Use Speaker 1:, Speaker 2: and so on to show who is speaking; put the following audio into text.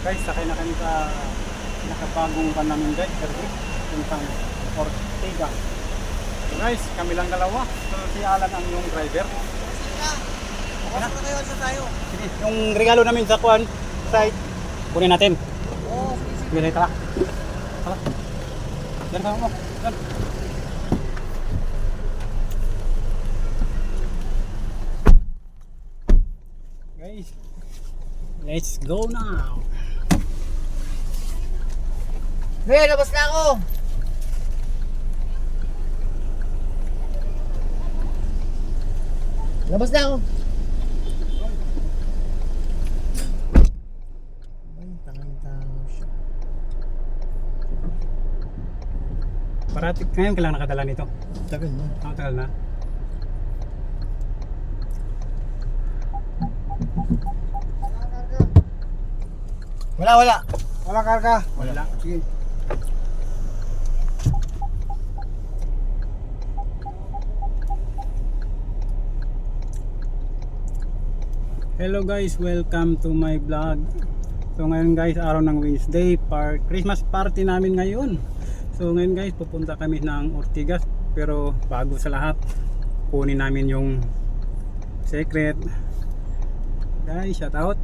Speaker 1: Guys, sakay na kami sa nakabagong van namin guys. Erwick, puntang Ortega. So guys, kami lang dalawa. So si Alan ang yung driver.
Speaker 2: Bukas na.
Speaker 1: Sige, yung regalo namin sa Kwan site, kunin natin.
Speaker 2: Oo, sige, sige.
Speaker 1: Sige, tara. Tara. Diyan ka mo. Diyan. Guys, let's go now.
Speaker 2: Hey, labas na ako! Labas na ako!
Speaker 1: Parati ngayon kailangan nakadala nito.
Speaker 2: Tagal na.
Speaker 1: Ang tagal na.
Speaker 2: Wala, wala. Wala karga.
Speaker 1: Wala.
Speaker 2: Sige.
Speaker 1: Hello guys, welcome to my vlog. So ngayon guys, araw ng Wednesday, par Christmas party namin ngayon. So ngayon guys, pupunta kami ng Ortigas pero bago sa lahat, kunin namin yung secret. Guys, shout out.